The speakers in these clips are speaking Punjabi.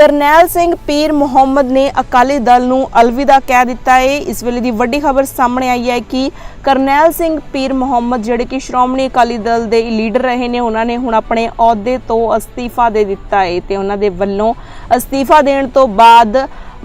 ਕਰਨੈਲ ਸਿੰਘ ਪੀਰ ਮੁਹੰਮਦ ਨੇ ਅਕਾਲੀ ਦਲ ਨੂੰ ਅਲਵਿਦਾ ਕਹਿ ਦਿੱਤਾ ਹੈ ਇਸ ਵੇਲੇ ਦੀ ਵੱਡੀ ਖਬਰ ਸਾਹਮਣੇ ਆਈ ਹੈ ਕਿ ਕਰਨੈਲ ਸਿੰਘ ਪੀਰ ਮੁਹੰਮਦ ਜਿਹੜੇ ਕਿ ਸ਼੍ਰੋਮਣੀ ਅਕਾਲੀ ਦਲ ਦੇ ਲੀਡਰ ਰਹੇ ਨੇ, ਉਹਨਾਂ ਨੇ ਹੁਣ ਆਪਣੇ ਅਹੁਦੇ ਤੋਂ ਅਸਤੀਫਾ ਦੇ ਦਿੱਤਾ ਹੈ ਤੇ ਉਹਨਾਂ ਦੇ ਵੱਲੋਂ ਅਸਤੀਫਾ ਦੇਣ ਤੋਂ ਬਾਅਦ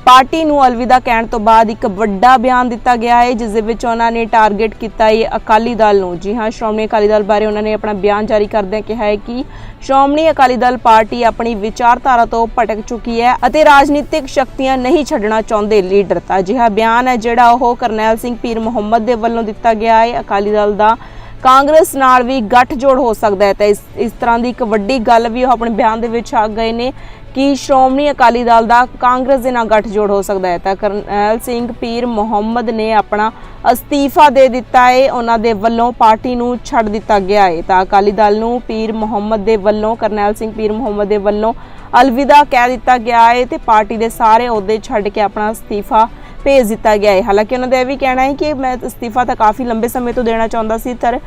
ਪਾਰਟੀ ਨੂੰ ਅਲਵਿਦਾ ਕਹਿਣ ਤੋਂ ਬਾਅਦ ਇੱਕ ਵੱਡਾ ਬਿਆਨ ਦਿੱਤਾ ਗਿਆ ਹੈ, ਜਿਸ ਦੇ ਵਿੱਚ ਉਹਨਾਂ ਨੇ ਟਾਰਗੇਟ ਕੀਤਾ ਹੈ ਅਕਾਲੀ ਦਲ ਨੂੰ। ਜੀ ਹਾਂ, ਸ਼੍ਰੋਮਣੀ ਅਕਾਲੀ ਦਲ ਬਾਰੇ ਉਹਨਾਂ ਨੇ ਆਪਣਾ ਬਿਆਨ ਜਾਰੀ ਕਰਦਿਆਂ ਕਿਹਾ ਹੈ ਕਿ ਸ਼੍ਰੋਮਣੀ ਅਕਾਲੀ ਦਲ ਪਾਰਟੀ ਆਪਣੀ ਵਿਚਾਰਧਾਰਾ ਤੋਂ ਭਟਕ ਚੁੱਕੀ ਹੈ ਅਤੇ ਰਾਜਨੀਤਿਕ ਸ਼ਕਤੀਆਂ ਨਹੀਂ ਛੱਡਣਾ ਚਾਹੁੰਦੇ ਲੀਡਰ ਤਾਂ। ਅਜਿਹਾ ਬਿਆਨ ਹੈ ਜਿਹੜਾ ਉਹ ਕਰਨੈਲ ਸਿੰਘ ਪੀਰ ਮੁਹੰਮਦ ਦੇ ਵੱਲੋਂ ਦਿੱਤਾ ਗਿਆ ਹੈ। ਅਕਾਲੀ ਦਲ ਦਾ ਕਾਂਗਰਸ ਨਾਲ ਵੀ ਗੱਠਜੋੜ ਹੋ ਸਕਦਾ ਹੈ। ਤਾਂ ਇਸ ਇਸ ਤਰ੍ਹਾਂ ਦੀ ਇੱਕ ਵੱਡੀ ਗੱਲ ਵੀ ਉਹ ਆਪਣੇ ਬਿਆਨ ਦੇ ਵਿੱਚ ਆ ਗਏ ਨੇ ਕਿ ਸ਼੍ਰੋਮਣੀ ਅਕਾਲੀ ਦਲ ਦਾ ਕਾਂਗਰਸ ਦੇ ਨਾਲ ਗੱਠਜੋੜ ਹੋ ਸਕਦਾ ਹੈ। ਤਾਂ ਕਰਨੈਲ ਸਿੰਘ ਪੀਰ ਮੁਹੰਮਦ ਨੇ ਆਪਣਾ ਅਸਤੀਫਾ ਦੇ ਦਿੱਤਾ ਹੈ। ਉਹਨਾਂ ਦੇ ਵੱਲੋਂ ਪਾਰਟੀ ਨੂੰ ਛੱਡ ਦਿੱਤਾ ਗਿਆ ਹੈ। ਤਾਂ ਅਕਾਲੀ ਦਲ ਨੂੰ ਪੀਰ ਮੁਹੰਮਦ ਦੇ ਵੱਲੋਂ, ਕਰਨੈਲ ਸਿੰਘ ਪੀਰ ਮੁਹੰਮਦ ਦੇ ਵੱਲੋਂ ਅਲਵਿਦਾ ਕਹਿ ਦਿੱਤਾ ਗਿਆ ਹੈ ਤੇ ਪਾਰਟੀ ਦੇ ਸਾਰੇ ਅਹੁਦੇ ਛੱਡ ਕੇ ਆਪਣਾ ਅਸਤੀਫਾ ਭੇਜ ਦਿੱਤਾ ਗਿਆ ਹੈ। ਹਾਲਾਂਕਿ ਉਹਨਾਂ ਦਾ ਇਹ ਵੀ ਕਹਿਣਾ ਹੈ ਕਿ ਮੈਂ ਅਸਤੀਫਾ ਤਾਂ ਕਾਫੀ ਲੰਬੇ ਸਮੇਂ ਤੋਂ ਦੇਣਾ ਚਾਹੁੰਦਾ ਸੀ, ਪਰ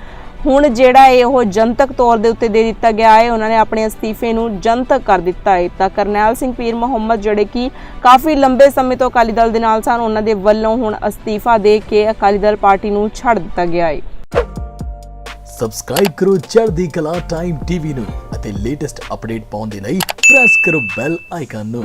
ਹੁਣ ਜਿਹੜਾ ਇਹ ਉਹ ਜਨਤਕ ਤੌਰ ਦੇ ਉੱਤੇ ਦੇ ਦਿੱਤਾ ਗਿਆ ਹੈ, ਉਹਨਾਂ ਨੇ ਆਪਣੇ ਅਸਤੀਫੇ ਨੂੰ ਜਨਤਕ ਕਰ ਦਿੱਤਾ ਹੈ। ਤਾਂ ਕਰਨੈਲ ਸਿੰਘ ਪੀਰ ਮੁਹੰਮਦ ਜਿਹੜੇ ਕਿ ਕਾਫੀ ਲੰਬੇ ਸਮੇਂ ਤੋਂ ਅਕਾਲੀ ਦਲ ਦੇ ਨਾਲ ਸਨ, ਉਹਨਾਂ ਦੇ ਵੱਲੋਂ ਹੁਣ ਅਸਤੀਫਾ ਦੇ ਕੇ ਅਕਾਲੀ ਦਲ ਪਾਰਟੀ ਨੂੰ ਛੱਡ ਦਿੱਤਾ ਗਿਆ ਹੈ। ਸਬਸਕ੍ਰਾਈਬ ਕਰੋ ਚੜ੍ਹਦੀ ਕਲਾ ਟਾਈਮ ਟੀਵੀ ਨੂੰ ਅਤੇ ਲੇਟੈਸਟ ਅਪਡੇਟ ਪਾਉਣ ਦੇ ਲਈ ਪ੍ਰੈਸ ਕਰੋ ਬੈਲ ਆਈਕਨ ਨੂੰ।